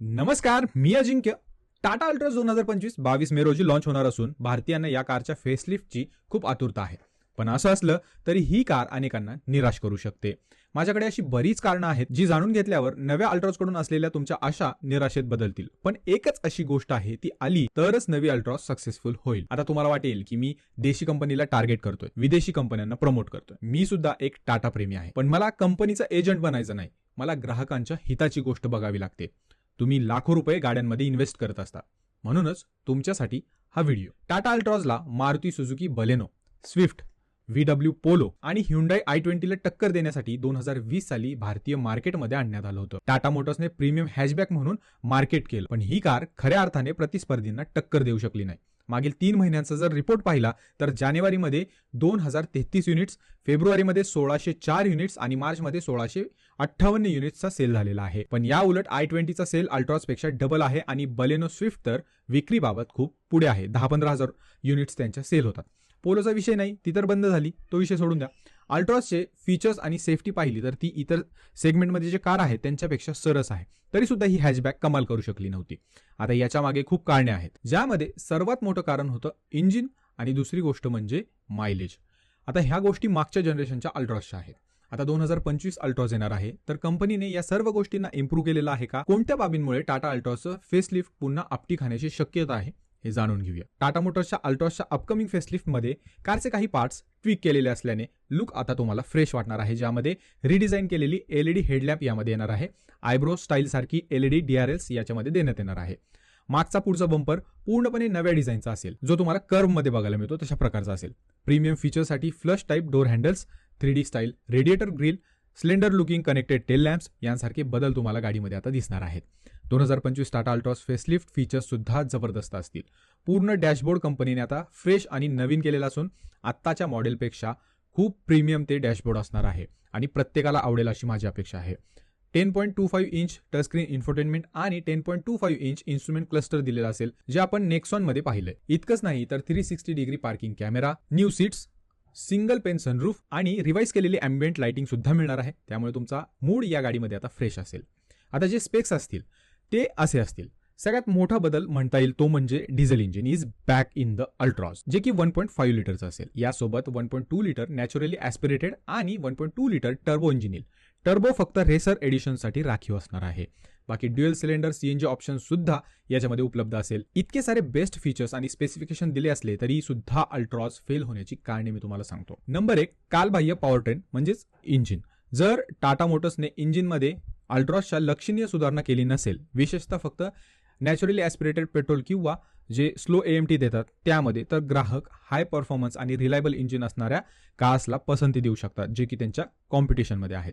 नमस्कार मी अजिंक्य. टाटा अल्ट्रा दोन हजार पंचवीस बावीस मे रोजी लॉन्च होणार असून भारतीयांना या कारच्या फेसलिफ्टची खूप आतुरता आहे. पण असं असलं तरी ही कार अनेकांना निराश करू शकते. माझ्याकडे अशी बरीच कारणं आहेत जी जाणून घेतल्यावर नव्या अल्ट्रॉसकडून असलेल्या तुमच्या आशा निराशेत बदलतील. पण एकच अशी गोष्ट आहे ती आली तरच नवी अल्ट्रॉस सक्सेसफुल होईल. आता तुम्हाला वाटेल की मी देशी कंपनीला टार्गेट करतोय विदेशी कंपन्यांना प्रमोट करतोय. मी सुद्धा एक टाटा प्रेमी आहे. पण मला कंपनीचा एजंट बनायचं नाही. मला ग्राहकांच्या हिताची गोष्ट बघावी लागते. तुम्ही लाखो रुपये गाड्यांमध्ये इन्व्हेस्ट करत असता. म्हणूनच तुमच्यासाठी हा video Tata अल्ट्रॉजला Maruti Suzuki Baleno Swift V W Polo आणि ह्युंडाई आय ट्वेंटीला टक्कर देण्यासाठी दोन हजार वीस साली भारतीय मार्केटमध्ये आणण्यात आलं होतं. टाटा मोटर्सने प्रीमियम हॅशबॅक म्हणून मार्केट केलं. पण ही कार खऱ्या अर्थाने प्रतिस्पर्धींना टक्कर देऊ शकली नाही. मागील तीन महिन्यांचा जर रिपोर्ट पाहिला तर जानेवारीमध्ये दोन हजार तेहतीस युनिट्स फेब्रुवारीमध्ये सोळाशे चार युनिट्स आणि मार्चमध्ये सोळाशे अठ्ठावन्न युनिट्सचा सेल झालेला आहे. पण या उलट आय ट्वेंटीचा सेल अल्ट्रॉसपेक्षा डबल आहे आणि बलेनो स्विफ्ट तर विक्रीबाबत खूप पुढे आहे. दहा पंधरा हजार युनिट्स त्यांच्या सेल होतात. पोलोचा विषय नाही ती तर बंद झाली. तो विषय सोडून द्या. अल्ट्रॉसचे फीचर्स आणि सेफ्टी पाहिली तर ती इतर सेगमेंटमध्ये जे कार आहेत त्यांच्यापेक्षा सरस आहे. तरी सुद्धा ही हॅचबॅक कमाल करू शकली नव्हती. आता याच्या मागे खूप कारणे आहेत. ज्यामध्ये सर्वात मोठं कारण होतं इंजिन आणि दुसरी गोष्ट म्हणजे मायलेज आता ह्या गोष्टी मागच्या जनरेशनच्या अल्ट्रॉसच्या आहेत. आता दोन हजार पंचवीस अल्ट्रॉस येणार आहे. तर कंपनीने या सर्व गोष्टींना इम्प्रूव्ह केलेलं आहे का? कोणत्या बाबींमुळे टाटा अल्ट्रॉसचं फेसलिफ्ट पुन्हा आपटी खाण्याची शक्यता आहे? हे जाणून घेऊया. टाटा मोटर्सच्या अल्ट्रॉसच्या अपकमिंग फेसलिफ्टमध्ये कारचे काही पार्ट्स ट्विक केलेले असल्याने लुक आता तुम्हाला फ्रेश वाटणार आहे. ज्यामध्ये रिडिझाईन केलेली एलईडी हेडलॅम्प यामध्ये येणार आहे. आयब्रो स्टाईलसारखी एलईडी डीआरएल्स याच्यामध्ये देण्यात येणार आहे. मागचा पुढचा बंपर पूर्णपणे नव्या डिझाईनचा असेल. जो तुम्हाला कर्वमध्ये बघायला मिळतो तशा प्रकारचा असेल. Premium फीचरसाठी flush type door handles three D style radiator grille slender looking connected tail lamps यांसारखे बदल तुम्हाला गाडीमध्ये आता दिसणार आहेत. दोन हजार पंचवीस टाटा अल्ट्रॉस फेसलिफ्ट फीचर्ससुद्धा जबरदस्त असतील. पूर्ण डॅशबोर्ड कंपनीने आता फ्रेश आणि नवीन केलेला असून आत्ताच्या मॉडेलपेक्षा खूप प्रीमियम ते डॅशबोर्ड असणार आहे आणि प्रत्येकाला आवडेल अशी माझी अपेक्षा आहे. Ten point two five inch touchscreen infotainment आणि ten point two five inch instrument cluster दिलेला असेल जे आपण नेक्सॉनमध्ये पाहिलं इतकंच नाही तर three sixty degree parking camera new seats single pane sunroof आणि रिवाईज केलेली अँबियंट लाइटिंग सुद्धा मिळणार आहे. त्यामुळे तुमचा मूड या गाडीमध्ये आता फ्रेश असेल. आता जे स्पेक्स असतील ते असे असतील. सगळ्यात मोठा बदल म्हणता येईल तो म्हणजे diesel engine is back in the Altroz जे की वन पॉईंट फाईव्ह लिटरचं असेल. यासोबत one point two litre naturally aspirated आणि one point two litre turbo engine येईल. टर्बो फक्त रेसर एडिशनसाठी राखीव असणार आहे. बाकी ड्युएल सिलेंडर सीएनजी ऑप्शन सुद्धा याच्यामध्ये उपलब्ध असेल. इतके सारे बेस्ट फीचर्स आणि स्पेसिफिकेशन दिले असले तरी सुद्धा अल्ट्रॉस फेल होण्याची कारणे मी तुम्हाला सांगतो. नंबर एक कालबाह्य पॉवर ट्रेन म्हणजेच इंजिन जर टाटा मोटर्सने इंजिनमध्ये अल्ट्रॉसच्या लक्षणीय सुधारणा केली नसेल विशेषतः फक्त नॅचरली ॲस्पिरेटेड पेट्रोल किंवा जे स्लो ए एम टी देतात त्यामध्ये तर ग्राहक हाय परफॉर्मन्स आणि रिलायबल इंजिन असणाऱ्या कार्सला पसंती देऊ शकतात जे की त्यांच्या कॉम्पिटिशनमध्ये आहेत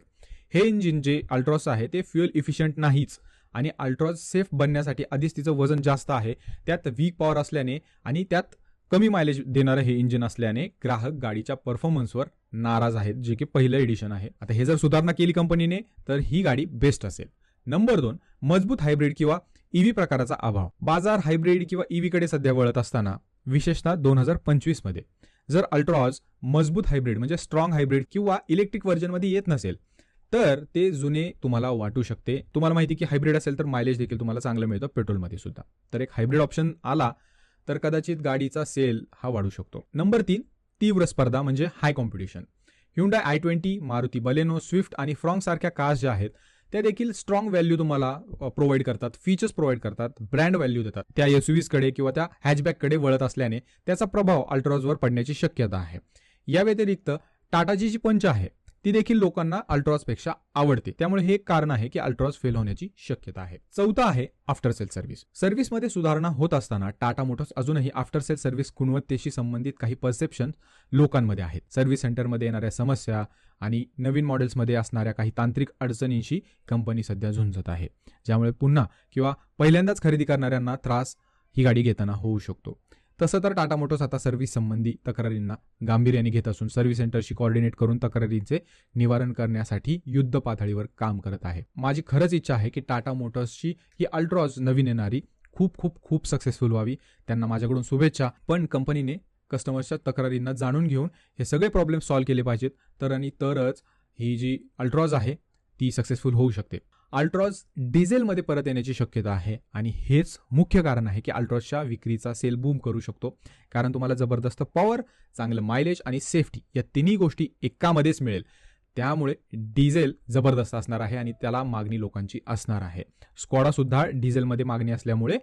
हे इंजिन जे अल्ट्रॉस आहे ते फ्युएल इफिशियंट नाहीच. आणि अल्ट्रॉस सेफ बनण्यासाठी आधीच तिचं वजन जास्त आहे. त्यात वीक पॉवर असल्याने आणि त्यात कमी मायलेज देणारं हे इंजिन असल्याने ग्राहक गाडीच्या परफॉर्मन्सवर नाराज आहेत जे की पहिलं एडिशन आहे. आता हे जर सुधारणा केली कंपनीने तर ही गाडी बेस्ट असेल. नंबर दोन मजबूत हायब्रिड किंवा ईव्ही प्रकाराचा अभाव. बाजार हायब्रिड किंवा ईव्हीकडे सध्या वळत असताना विशेषतः दोन हजार पंचवीसमध्ये जर अल्ट्रॉज मजबूत हायब्रिड म्हणजे स्ट्रॉंग हायब्रिड किंवा इलेक्ट्रिक व्हर्जनमध्ये येत नसेल तर ते जुने तुम्हाला वाटू शकते. तुम्हाला माहिती की हायब्रिड असेल तर मायलेज देखील तुम्हाला चांगलं मिळतं पेट्रोलमध्ये सुद्धा. तर एक हायब्रिड ऑप्शन आला तर कदाचित गाडीचा सेल हा वाढू शकतो. नंबर तीन तीव्र स्पर्धा म्हणजे high competition Hyundai I twenty Maruti Baleno Swift आणि फ्रॉंग सारख्या कार्स ज्या आहेत त्या देखील स्ट्रॉंग व्हॅल्यू तुम्हाला प्रोव्हाइड करतात फीचर्स प्रोव्हाइड करतात ब्रँड व्हॅल्यू देतात. त्या एसयूव्हीज किंवा त्या हॅचबॅककडे वळत असल्याने त्याचा प्रभाव अल्ट्रॉजवर पडण्याची शक्यता आहे. या व्यतिरिक्त टाटाची जी पंच आहे ती देखील लोकांना अल्ट्रॉसपेक्षा आवडते. त्यामुळे हे एक कारण आहे की अल्ट्रॉस फेल होण्याची शक्यता आहे. चौथा आहे आफ्टर सेल सर्व्हिस. सर्व्हिसमध्ये सुधारणा होत असताना टाटा मोटर्स अजूनही आफ्टर सेल सर्व्हिस गुणवत्तेशी संबंधित काही परसेप्शन लोकांमध्ये आहेत. सर्व्हिस सेंटरमध्ये येणाऱ्या समस्या आणि नवीन मॉडेल्समध्ये असणाऱ्या काही तांत्रिक अडचणींशी कंपनी सध्या झुंजत आहे. ज्यामुळे पुन्हा किंवा पहिल्यांदाच खरेदी करणाऱ्यांना त्रास ही गाडी घेताना होऊ शकतो. तसं तर टाटा मोटर्स आता सर्व्हिस संबंधी तक्रारींना गांभीर्याने घेत असून सर्व्हिस सेंटरशी कॉर्डिनेट करून तक्रारींचे निवारण करण्यासाठी युद्ध पातळीवर काम करत आहे. माझी खरंच इच्छा आहे की टाटा मोटर्सची ही अल्ट्रॉज नवीन येणारी खूप खूप खूप सक्सेसफुल व्हावी. त्यांना माझ्याकडून शुभेच्छा. पण कंपनीने कस्टमर्सच्या तक्रारींना जाणून घेऊन हे सगळे प्रॉब्लेम सॉल्व्ह केले पाहिजेत. तर आणि तरच ही जी अल्ट्रॉज आहे ती सक्सेसफुल होऊ शकते. अल्ट्रॉज डिझेलमध्ये परत येण्याची शक्यता आहे आणि हेच मुख्य कारण आहे की अल्ट्रॉजच्या विक्रीचा सेल बूम करू शकतो. कारण तुम्हाला जबरदस्त पॉवर चांगलं मायलेज आणि सेफ्टी या तिन्ही गोष्टी एकामध्येच मिळेल. त्यामुळे डिझेल जबरदस्त असणार आहे आणि त्याला मागणी लोकांची असणार आहे. स्कॉडासुद्धा डिझेलमध्ये मागणी असल्यामुळे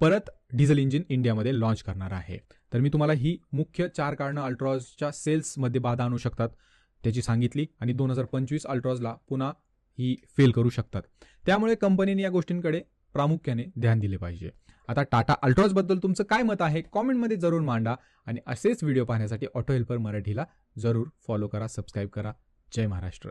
परत डिझेल इंजिन इंडियामध्ये लॉन्च करणार आहे. तर मी तुम्हाला ही मुख्य चार कारणं अल्ट्रॉजच्या सेल्समध्ये बाधा आणू शकतात. त्याची सांगितली आणि दोन हजार पंचवीस अल्ट्रॉजला पुन्हा ही फेल करू शकतात. त्यामुळे कंपनीने या गोष्टींकडे प्रामुख्याने ध्यान दिले पाहिजे. आता टाटा अल्ट्रॉजबद्दल तुमचं काय मत आहे? कॉमेंटमध्ये जरूर मांडा आणि असेच व्हिडिओ पाहण्यासाठी ऑटो हेल्पर मराठीला जरूर फॉलो करा सबस्क्राईब करा. जय महाराष्ट्र.